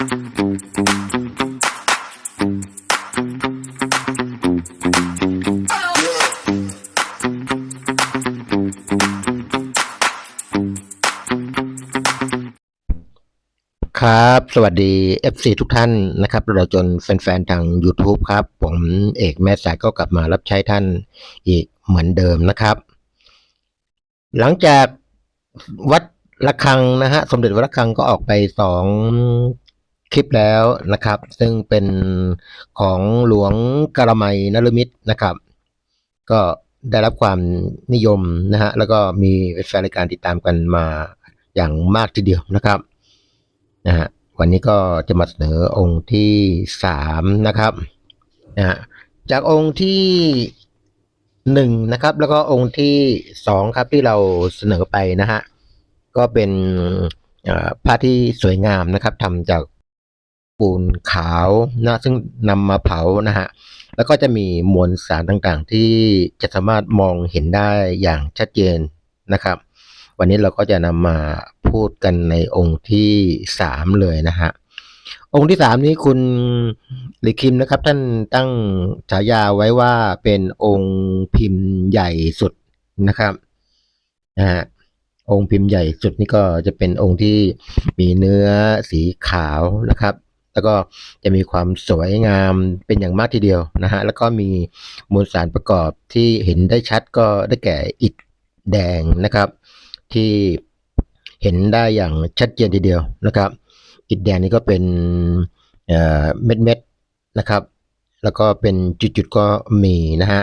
ครับ สวัสดี FC ทุกท่านนะครับ เราจนแฟนๆ ทาง YouTube ครับ ผมเอกแม่สายก็กลับมารับใช้ท่านอีกเหมือนเดิมนะครับ หลังจากวัดระฆังนะฮะ สมเด็จวัดระฆังก็ออกไปสอง คลิปแล้วนะครับ ซึ่งเป็นของหลวงกระไมนรมิตรนะครับ ก็ได้รับความนิยมนะฮะแล้วก็มีแฟนรายการติดตามกันมาอย่างมากทีเดียวนะครับนะฮะวันนี้ก็จะมาเสนอองค์ที่สามนะครับนะฮะจากองค์ที่หนึ่งนะครับ แล้วก็องค์ที่สองครับที่เราเสนอไปนะฮะก็เป็นผ้าที่สวยงามนะครับทำจาก ปูนขาวนะซึ่งนำมาเผานะฮะแล้วก็จะมีมวลสารต่างๆ ที่จะสามารถมองเห็นได้อย่างชัดเจนนะครับ วันนี้เราก็จะนำมาพูดกันในองค์ที่สามเลยนะฮะองค์ที่สามนี้คุณลิคิมนะครับ ท่านตั้งฉายาไว้ว่าเป็นองค์พิมพ์ใหญ่สุดนะครับนะฮะองค์พิมพ์ใหญ่สุดนี่ก็จะเป็นองค์ที่มีเนื้อสีขาวนะครับ แล้วก็จะมีความสวยงามเป็นอย่างมากทีเดียวนะฮะแล้วก็มีมวลสารประกอบที่เห็นได้ชัดก็ได้แก่อิฐแดงนะครับ ที่เห็นได้อย่างชัดเจนทีเดียวนะครับ อิฐแดงนี่ก็เป็นเม็ดเม็ดๆนะครับ แล้วก็เป็นจุดๆก็มีนะฮะ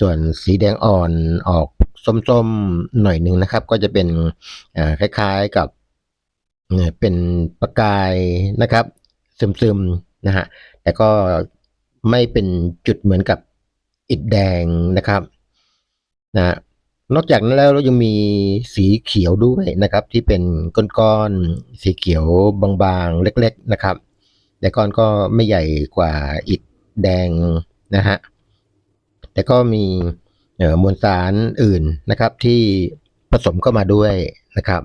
ส่วนสีแดงอ่อนออกส้มๆหน่อยหนึ่งนะครับ ก็จะเป็นคล้ายๆกับเป็นประกายนะครับ ซึมๆนะฮะแต่ก็ไม่เป็นจุดเหมือนกับอิฐแดงนะครับนะฮะนอกจากนั้นแล้วเรายังมีสีเขียวด้วยนะครับ ที่เป็นก้อนๆสีเขียวบางๆเล็ก ๆนะครับ แต่ก้อนก็ไม่ใหญ่กว่าอิฐแดงนะฮะแต่ก็มีมวลสารอื่นนะครับที่ผสมเข้ามาด้วยนะครับ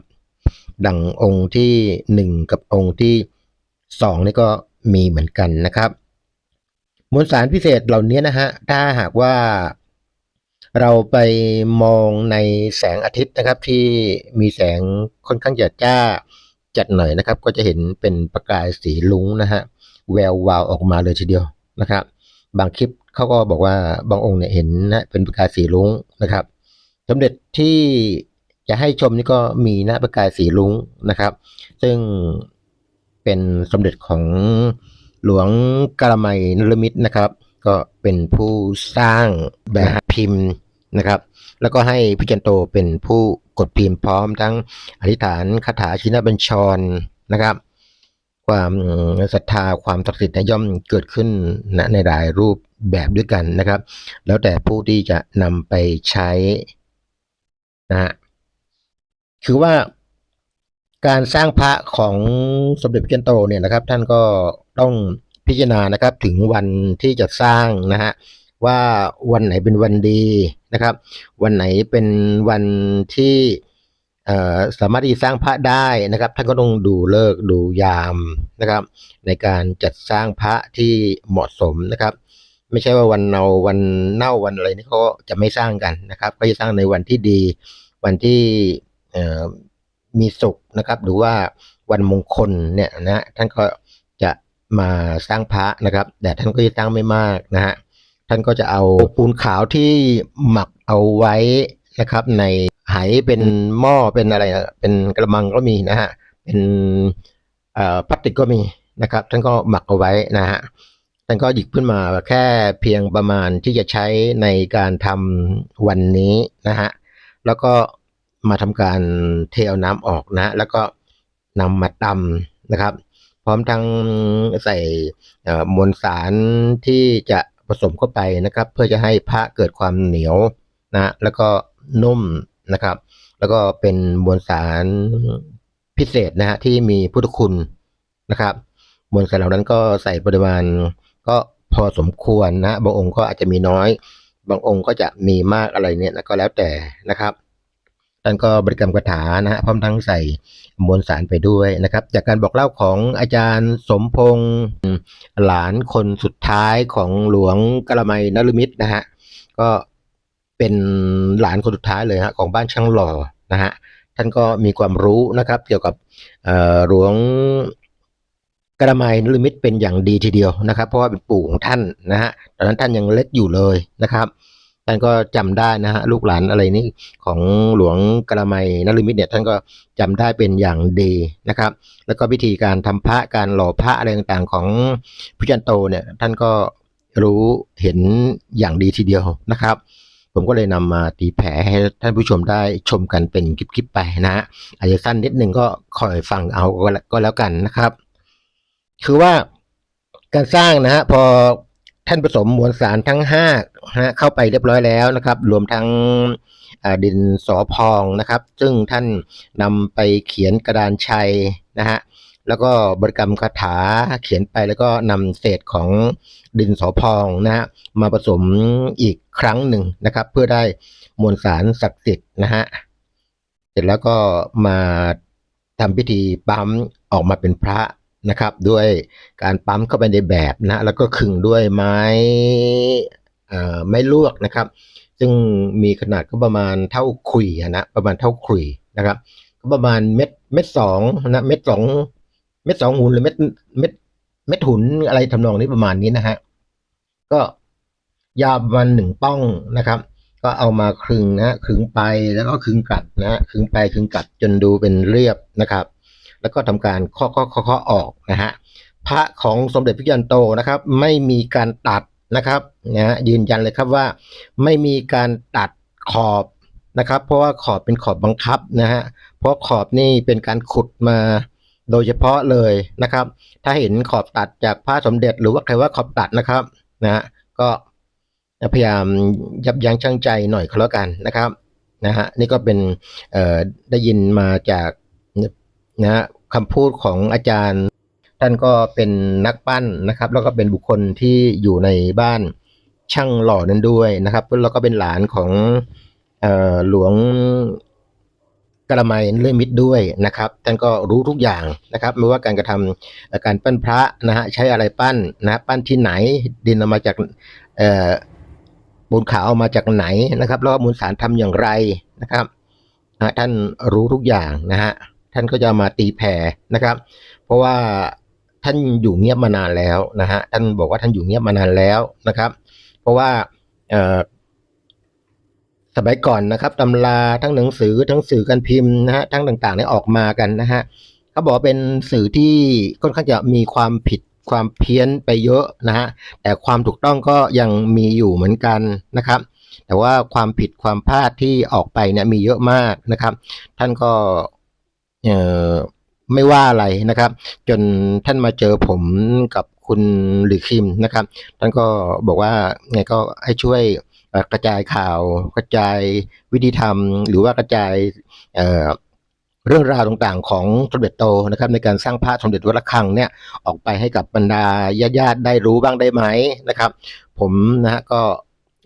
ดังองค์ที่หนึ่งกับองค์ที่ สองนี่ก็มีเหมือนกันนะครับ มวลสารพิเศษเหล่านี้นะฮะถ้าหากว่าเราไปมองในแสงอาทิตย์นะครับ ที่มีแสงค่อนข้างจะจ้าจัดหน่อยนะครับ ก็จะเห็นเป็นประกายสีลุ้งนะฮะแวววาวออกมาเลยทีเดียวนะครับ บางคลิปเขาก็บอกว่าบางองค์เนี่ยเห็นนะเป็นประกายสีลุ้งนะครับสมเด็จที่จะให้ชมนี่ก็มีนะประกายสีลุ้งนะครับ ซึ่ง เป็นสมเด็จของหลวงกาละไมนรมิตรนะครับ ก็เป็นผู้สร้างแบบพิมพ์นะครับ แล้วก็ให้พี่จันโตเป็นผู้กดพิมพ์พร้อมทั้งอธิษฐานคาถาชินบัญชรนะครับ ความศรัทธาความศักดิ์สิทธิ์ย่อมเกิดขึ้นณในหลายรูปแบบด้วยกันนะครับ แล้วแต่ผู้ที่จะนำไปใช้นะฮะคือว่า การสร้างพระของสมเด็จพระจันโตเนี่ยนะครับ ท่านก็ต้องพิจารณานะครับถึงวันที่จะสร้างนะฮะว่าวันไหนเป็นวันดีนะครับ วันไหนเป็นวันที่เออสามารถที่จะสร้างพระได้นะครับ ท่านก็ต้องดูเลิกดูยามนะครับ ในการจัดสร้างพระที่เหมาะสมนะครับ ไม่ใช่ว่าวันเนาวันเน่าวันอะไรนี่เขาจะไม่สร้างกันนะครับ ก็จะสร้างในวันที่ดี วันที่เออ มีสุขนะครับ หรือว่าวันมงคลเนี่ยนะท่านก็จะมาสร้างพระนะครับ แต่ท่านก็จะสร้างไม่มากนะฮะท่านก็จะเอาปูนขาวที่หมักเอาไว้นะครับ ในไหเป็นหม้อเป็นอะไรเป็นกระมังก็มีนะฮะเป็นพลาสติกก็มีนะครับ ท่านก็หมักเอาไว้นะฮะท่านก็หยิบขึ้นมาแค่เพียงประมาณที่จะใช้ในการทำวันนี้นะฮะแล้วก็ มาทำการเทเอาน้ำออกนะ แล้วก็นำมาตำนะครับ พร้อมทั้งใส่มวลสารที่จะผสมเข้าไปนะครับ เพื่อจะให้พระเกิดความเหนียวนะแล้วก็นุ่มนะครับ แล้วก็เป็นมวลสารพิเศษนะฮะที่มีพุทธคุณนะครับ มวลสารเหล่านั้นก็ใส่ปริมาณก็พอสมควรนะบางองค์ก็อาจจะมีน้อย บางองค์ก็จะมีมากอะไรเนี่ยนะก็แล้วแต่นะครับ ท่านก็บริกรรมคาถานะฮะพร้อมทั้งใส่มวลสารไปด้วยนะครับ จากการบอกเล่าของอาจารย์สมพงษ์หลานคนสุดท้ายของหลวงกระมัยนฤมิตรนะฮะก็เป็นหลานคนสุดท้ายเลยฮะของบ้านช่างหล่อนะฮะท่านก็มีความรู้นะครับ เกี่ยวกับหลวงกระมัยนฤมิตเป็นอย่างดีทีเดียวนะครับ เพราะว่าเป็นปู่ของท่านนะฮะตอนนั้นท่านยังเล็กอยู่เลยนะครับ ท่านก็จำได้นะฮะลูกหลานอะไรนี่ของหลวงกระไมัยนฤมิตเนี่ยท่านก็จำได้เป็นอย่างดีนะครับ แล้วก็วิธีการทำพระการหล่อพระอะไรต่างๆของพุจันโตเนี่ยท่านก็รู้เห็นอย่างดีทีเดียวนะครับ ผมก็เลยนำมาตีแผลให้ท่านผู้ชมได้ชมกันเป็นคลิปๆไปนะฮะอาจจะสั้นนิดนึงก็คอยฟังเอาก็แล้วกันนะครับ คือว่าการสร้างนะฮะพอ ท่านผสมมวลสารทั้งห้าฮะเข้าไปเรียบร้อยแล้วนะครับ รวมทั้งดินสอพองนะครับ ซึ่งท่านนำไปเขียนกระดานชัยนะฮะแล้วก็บริกรรมคาถาเขียนไปแล้วก็นำเศษของดินสอพองนะฮะมาผสมอีกครั้งหนึ่งนะครับ เพื่อได้มวลสารศักดิ์สิทธิ์นะฮะเสร็จแล้วก็มาทำพิธีปั๊มออกมาเป็นพระ นะครับ ด้วยการปั๊มเข้าไปในแบบนะแล้วก็ขึงด้วยไม้ไม้ลวกนะครับ ซึ่งมีขนาดก็ประมาณเท่าขุยนะประมาณเท่าขุยนะครับ ก็ประมาณเม็ดเม็ดสองนะเม็ดสองเม็ดสองหุ่นหรือเม็ดเม็ดเม็ดหุ่นอะไรทำนองนี้ประมาณนี้นะฮะก็ยาวประมาณหนึ่งป้องนะครับ ก็เอามาคลึงนะฮะคลึงไปแล้วก็คลึงกลัดนะฮะคลึงไปคลึงกลัดจนดูเป็นเรียบนะครับ แล้วก็ทำการเคาะเคาะเคาะออกนะฮะพระของสมเด็จพระยันโตนะครับไม่มีการตัดนะครับนะฮะยืนยันเลยครับว่าไม่มีการตัดขอบนะครับ เพราะว่าขอบเป็นขอบบังคับนะฮะเพราะขอบนี่เป็นการขุดมาโดยเฉพาะเลยนะครับ ถ้าเห็นขอบตัดจากพระสมเด็จหรือว่าใครว่าขอบตัดนะครับนะฮะก็พยายามยับยั้งชั่งใจหน่อยก็แล้วกันนะครับนะฮะนี่ก็เป็นได้ยินมาจาก นะคำพูดของอาจารย์ ท่านก็เป็นนักปั้นนะครับ แล้วก็เป็นบุคคลที่อยู่ในบ้านช่างหล่อนั้นด้วยนะครับแล้วก็เป็นหลานของออหลวงกระมัยเลื่อยมิตรด้วยนะครับท่านก็รู้ทุกอย่างนะครับ ไม่ว่าการกระทำการปั้นพระนะฮะใช้อะไรปั้นนะปั้นที่ไหนดินเอามาจากเอ่อปูนขาวเอามาจากไหนนะครับแล้วมูลสารทำอย่างไรนะครับท่านรู้ทุกอย่างนะฮะ ท่านก็จะมาตีแผ่นะครับ เพราะว่าท่านอยู่เงียบมานานแล้วนะฮะท่านบอกว่าท่านอยู่เงียบมานานแล้วนะครับ เพราะว่าสมัยก่อนนะครับตำราทั้งหนังสือทั้งสื่อการพิมพ์นะฮะทั้งต่างๆเนี่ยออกมากันนะฮะเขาบอกว่าเป็นสื่อที่ค่อนข้างจะมีความผิดความเพี้ยนไปเยอะนะฮะแต่ความถูกต้องก็ยังมีอยู่เหมือนกันนะครับ แต่ว่าความผิดความพลาดที่ออกไปเนี่ยมีเยอะมากนะครับ ท่านก็ ไม่ว่าอะไรนะครับ จนท่านมาเจอผมกับคุณหรือคิมนะครับ ท่านก็บอกว่าไงก็ให้ช่วยกระจายข่าวกระจายวิธีธรรม หรือว่ากระจายเเรื่องราวต่างๆ ของสมเด็จโตนะครับ ในการสร้างพระสมเด็จวัดระฆังเนี่ยออกไปให้กับบรรดาญาติๆได้รู้บ้างได้ไหมนะครับ ผมนะฮะก็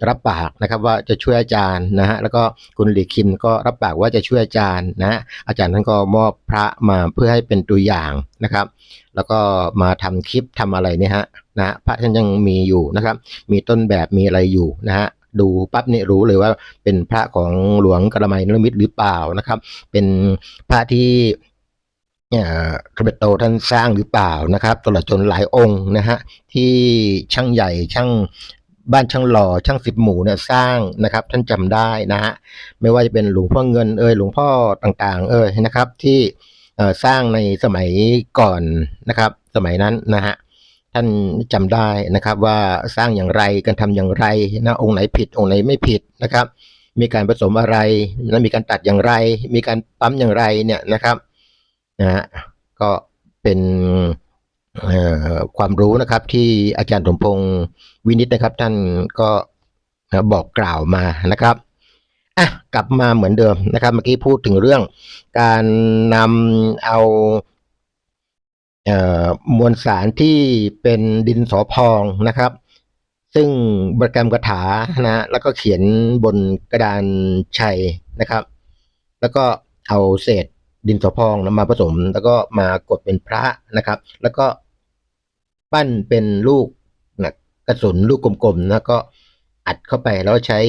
รับปากนะครับว่าจะช่วยอาจารย์นะฮะแล้วก็คุณหลีคิมก็รับปากว่าจะช่วยอาจารย์นะอาจารย์ท่านก็มอบพระมาเพื่อให้เป็นตัวอย่างนะครับ แล้วก็มาทำคลิปทำอะไรเนี่ยฮะนะพระท่านยังมีอยู่นะครับ มีต้นแบบมีอะไรอยู่นะฮะดูปั๊บเนี่ยรู้เลยว่าเป็นพระของหลวงกระมัยนรมิตรหรือเปล่านะครับ เป็นพระที่เอ่อสเด็จโตท่านสร้างหรือเปล่านะครับตลอดจนหลายองค์นะฮะที่ช่างใหญ่ช่าง บ้านช่างหล่อช่างสิบหมู่เนี่ยสร้างนะครับ ท่านจำได้นะฮะไม่ว่าจะเป็นหลวงพ่อเงินเอ่ยหลวงพ่อต่างๆ เอ่ยนะครับ ที่สร้างในสมัยก่อนนะครับ สมัยนั้นนะฮะท่านจำได้นะครับว่าสร้างอย่างไรการทำอย่างไรนะองค์ไหนผิดองค์ไหนไม่ผิดนะครับ มีการผสมอะไรและมีการตัดอย่างไร มีการปั๊มอย่างไรเนี่ยนะครับนะฮะก็เป็น ความรู้นะครับที่อาจารย์สมพงศ์วินิตนะครับ ท่านก็บอกกล่าวมานะครับอะกลับมาเหมือนเดิมนะครับ เมื่อกี้พูดถึงเรื่อง การนำเอามวลสารที่เป็นดินสอพองนะครับ ซึ่งบรกรรมคาถานะแล้วก็เขียนบนกระดานชัยนะครับ แล้วก็เอาเศษดินสอพองนะมาผสม แล้วก็มากดเป็นพระนะครับ แล้วก็ ปั้นเป็นลูกนะกระสุนลูกกลมๆนะก็อัดเข้าไปแล้วใช้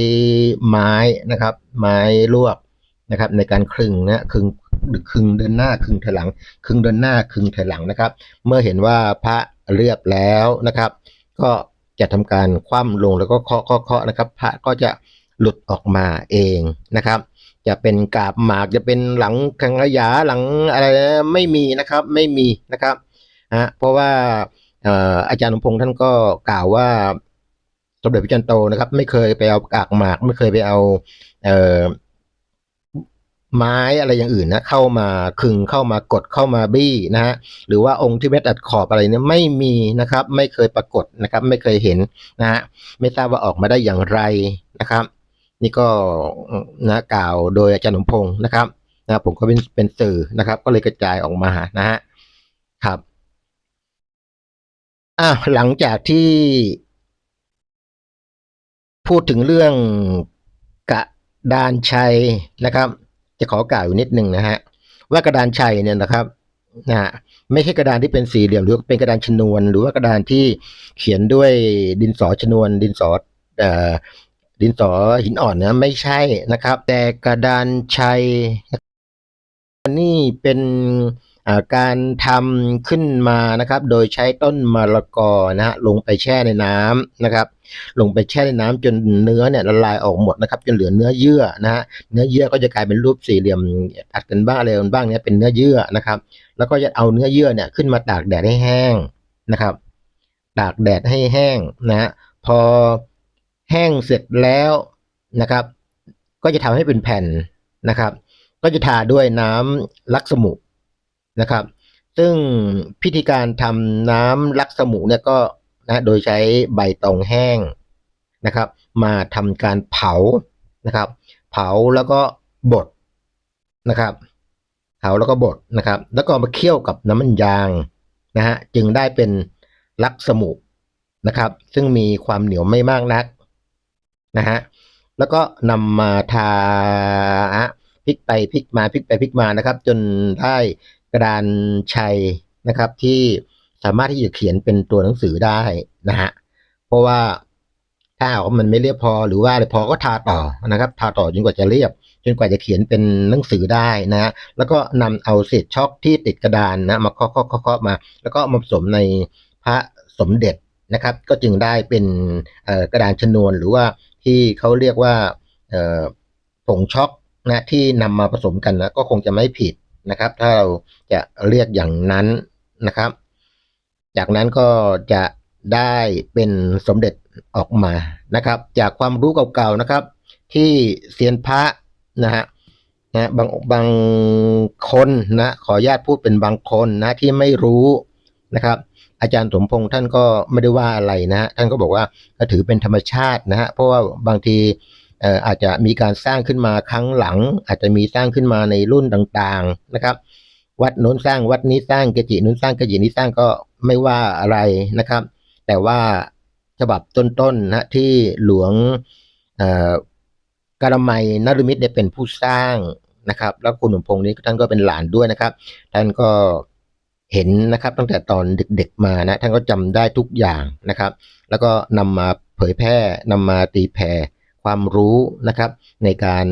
ไม้นะครับ ไม้ลวกนะครับ ในการคลึงนะคลึงคลึงเดินหน้าคลึงถอยหลังคลึงเดินหน้าคลึงถอยหลังนะครับ เมื่อเห็นว่าพระเรียบแล้วนะครับ ก็จะทำการคว่ำลงแล้วก็เคาะเคาะนะครับ พระก็จะหลุดออกมาเองนะครับ จะเป็นกาบหมากจะเป็นหลังกังขยาหลังอะไรไม่มีนะครับ ไม่มีนะครับฮะเพราะว่า อาจารย์สมพงษ์ท่านก็กล่าวว่าสมเด็จพระจันทร์โตนะครับ ไม่เคยไปเอากากหมาก ไม่เคยไปเอาเออไม้อะไรอย่างอื่นนะเข้ามาขึงเข้ามากดเข้ามาบี้นะฮะหรือว่าองค์ที่เม็ดอัดขอบอะไรเนี่ยไม่มีนะครับ ไม่เคยปรากฏนะครับ ไม่เคยเห็นนะฮะไม่ทราบว่าออกมาได้อย่างไรนะครับ นี่ก็นะกล่าวโดยอาจารย์สมพงศ์นะครับนะผมก็เป็นเป็นสื่อนะครับ ก็เลยกระจายออกมานะฮะครับ อะหลังจากที่ พูดถึงเรื่องกระดานชัยนะครับ จะขอกล่าวอยู่นิดนึงนะฮะว่ากระดานชัยเนี่ยนะครับนะฮะไม่ใช่กระดานที่เป็นสี่เหลี่ยมหรือเป็นกระดานชนวน หรือว่ากระดานที่เขียนด้วยดินสอชนวน ดินสอเอ่อดินสอหินอ่อนนะไม่ใช่นะครับ แต่กระดานชัยนี่เป็น การทำขึ้นมานะครับ โดยใช้ต้นมะละกอนะฮะลงไปแช่ในน้ำนะครับ ลงไปแช่ในน้ำจนเนื้อเนี่ยละลายออกหมดนะครับ จนเหลือเนื้อเยื่อนะฮะเนื้อเยื่อก็จะกลายเป็นรูปสี่เหลี่ยมอัดกันบ้างอะไรกันบ้างเนี่ยเป็นเนื้อเยื่อนะครับ แล้วก็จะเอาเนื้อเยื่อเนี่ยขึ้นมาตากแดดให้แห้งนะครับตากแดดให้แห้งนะฮะพอแห้งเสร็จแล้วนะครับ ก็จะทำให้เป็นแผ่นนะครับ ก็จะทาด้วยน้ำลักสมุ นะครับ ซึ่งพิธีการทำน้ำลักสมุเนี่ยก็นะโดยใช้ใบตองแห้งนะครับ มาทำการเผานะครับ เผาแล้วก็บดนะครับเผาแล้วก็บดนะครับ แล้วก็มาเคี่ยวกับน้ำมันยางนะฮะจึงได้เป็นลักสมุนะครับ ซึ่งมีความเหนียวไม่มากนักนะฮะแล้วก็นำมาทาพลิกไปพลิกมาพลิกไปพลิกมานะครับ จนได้ กระดานชัยนะครับ ที่สามารถที่จะเขียนเป็นตัวหนังสือได้นะฮะเพราะว่าถ้าหากมันไม่เรียบพอหรือว่าอะไรพอก็ทาต่อนะครับ ทาต่อจนกว่าจะเรียบ จนกว่าจะเขียนเป็นหนังสือได้นะฮะแล้วก็นำเอาเศษช็อกที่ติดกระดานนะมาเคาะเคาะเคาะมา แล้วก็มาผสมในพระสมเด็จนะครับ ก็จึงได้เป็นกระดานชนวนหรือว่าที่เขาเรียกว่าผงช็อกนะที่นำมาผสมกันนะก็คงจะไม่ผิด นะครับ ถ้าเราจะเรียกอย่างนั้นนะครับ จากนั้นก็จะได้เป็นสมเด็จออกมานะครับ จากความรู้เก่าๆนะครับ ที่เซียนพระนะฮะนะบางบางคนนะขออนุญาตพูดเป็นบางคนนะที่ไม่รู้นะครับ อาจารย์สมพงษ์ท่านก็ไม่ได้ว่าอะไรนะ ท่านก็บอกว่าถือเป็นธรรมชาตินะฮะเพราะว่าบางที อาจจะมีการสร้างขึ้นมาครั้งหลัง อาจจะมีสร้างขึ้นมาในรุ่นต่างๆนะครับ วัดโน้นสร้างวัดนี้สร้างเกจินู้นสร้างเกจินี้สร้างก็ไม่ว่าอะไรนะครับ แต่ว่าฉบับต้นๆนะที่หลวงกรมัยนฤมิตเนี่ยเป็นผู้สร้างนะครับ แล้วคุณหนุ่มพงษ์นี้ท่านก็เป็นหลานด้วยนะครับ ท่านก็เห็นนะครับตั้งแต่ตอนเด็กๆมานะท่านก็จำได้ทุกอย่างนะครับ แล้วก็นำมาเผยแพร่นำมาตีแผ่ ความรู้นะครับ ในการ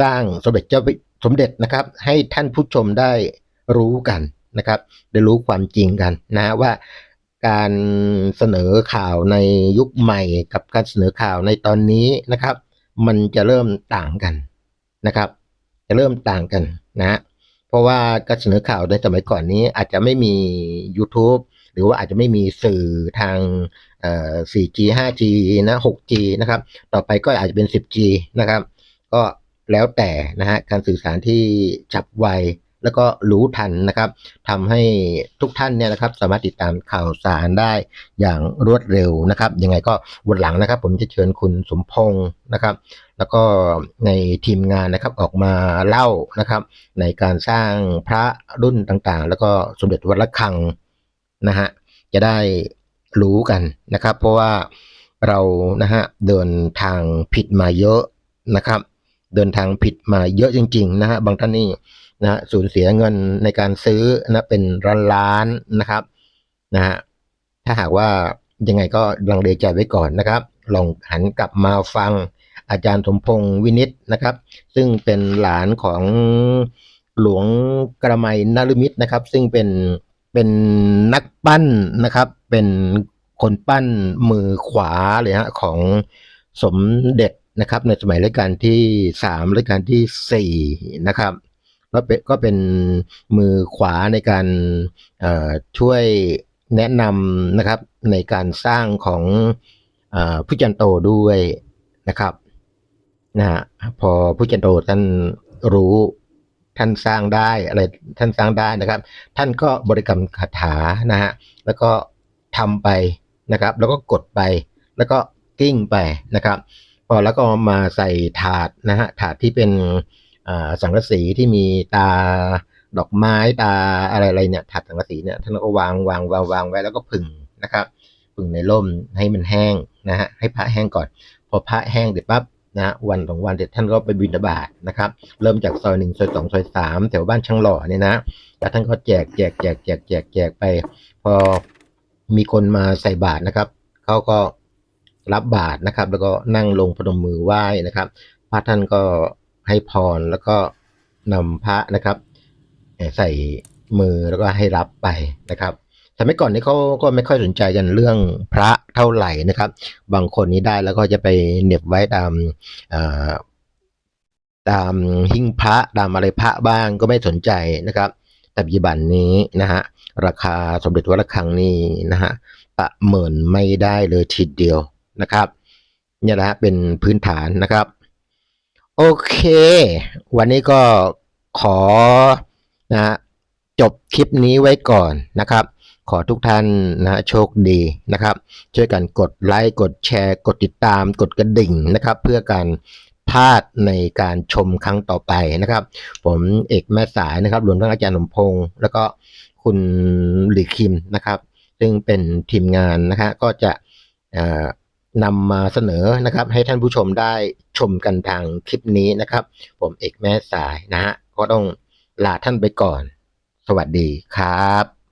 สร้างสมเด็จเจ้าสมเด็จนะครับ ให้ท่านผู้ชมได้รู้กันนะครับ ได้รู้ความจริงกันนะว่าการเสนอข่าวในยุคใหม่กับการเสนอข่าวในตอนนี้นะครับ มันจะเริ่มต่างกันนะครับ จะเริ่มต่างกันนะฮะเพราะว่าการเสนอข่าวในสมัยก่อนนี้อาจจะไม่มี YouTube หรือว่าอาจจะไม่มีสื่อทาง 4G 5G นะ 6G นะครับ ต่อไปก็อาจจะเป็น 10G นะครับ ก็แล้วแต่นะฮะการสื่อสารที่ฉับไวแล้วก็รู้ทันนะครับทำให้ทุกท่านเนี่ยนะครับ สามารถติดตามข่าวสารได้อย่างรวดเร็วนะครับ ยังไงก็วันหลังนะครับ ผมจะเชิญคุณสมพงศ์นะครับ แล้วก็ในทีมงานนะครับออกมาเล่านะครับ ในการสร้างพระรุ่นต่างๆ แล้วก็สมเด็จวัดระฆัง นะฮะจะได้รู้กันนะครับ เพราะว่าเรานะฮะเดินทางผิดมาเยอะนะครับ เดินทางผิดมาเยอะจริง ๆ นะฮะบางท่านนี่นะฮะสูญเสียเงินในการซื้อนะเป็นล้านๆนะครับนะฮะถ้าหากว่ายังไงก็ลังเลใจไว้ก่อนนะครับ ลองหันกลับมาฟังอาจารย์สมพงษ์วินิตนะครับ ซึ่งเป็นหลานของหลวงกระไมนฤมิตนะครับ ซึ่งเป็น เป็นนักปั้นนะครับ เป็นคนปั้นมือขวาเลยฮะของสมเด็จนะครับ ในสมัยรัชกาลที่สามรัชกาลที่สี่นะครับแล้วเป็นก็เป็นมือขวาในการช่วยแนะนำนะครับในการสร้างของอผู้จันโตด้วยนะครับนะฮะพอผู้จันโตท่านรู้ ท่านสร้างได้อะไรท่านสร้างได้นะครับ ท่านก็บริกรรมคาถานะฮะแล้วก็ทำไปนะครับ แล้วก็กดไป แล้วก็กิ้งไปนะครับ พอแล้วก็มาใส่ถาดนะฮะถาดที่เป็นสังกะสีที่มีตาดอกไม้ตาอะไรอะไรเนี่ยถาดสังกะสีเนี่ยท่านก็วางวางวางวางไว้แล้วก็ผึ่งนะครับผึ่งในร่มให้มันแห้งนะฮะให้พระแห้งก่อน พอพระแห้งเสร็จปั๊บ นะวันสองวันเสร็จท่านก็ไปบิณฑบาตนะครับ เริ่มจากซอยหนึ่งซอยสองซอยสามแถวบ้านช่างหล่อเนี่ยนะแล้วท่านก็แจกแจกแจกแจกแจกแจกไป พอมีคนมาใส่บาตรนะครับเขาก็รับบาตรนะครับ แล้วก็นั่งลงพนมมือไหว้นะครับ พระท่านก็ให้พรแล้วก็นำพระนะครับ ใส่มือแล้วก็ให้รับไปนะครับ สมัยก่อนนี้เขาก็ไม่ค่อยสนใจกันเรื่องพระเท่าไหร่นะครับ บางคนนี้ได้แล้วก็จะไปเหน็บไว้ตามตามหิ้งพระตามอะไรพระบ้างก็ไม่สนใจนะครับ แต่ปัจจุบันนี้นะฮะราคาสมเด็จวัดระฆังนี่นะฮะประเมินไม่ได้เลยทีเดียวนะครับนี่ยนะฮะเป็นพื้นฐานนะครับ โอเค วันนี้ก็ขอนะจบคลิปนี้ไว้ก่อนนะครับ ขอทุกท่านนะฮะโชคดีนะครับ ช่วยกันกดไลค์ กดแชร์ กดติดตาม กดกระดิ่งนะครับ เพื่อการพลาดในการชมครั้งต่อไปนะครับ ผมเอกแม่สายนะครับรวมทั้งอาจารย์สมพงษ์แล้วก็คุณหลีคิมนะครับ ซึ่งเป็นทีมงานนะฮะก็จะนำมาเสนอนะครับ ให้ท่านผู้ชมได้ชมกันทางคลิปนี้นะครับ ผมเอกแม่สายนะฮะก็ต้องลาท่านไปก่อน สวัสดีครับ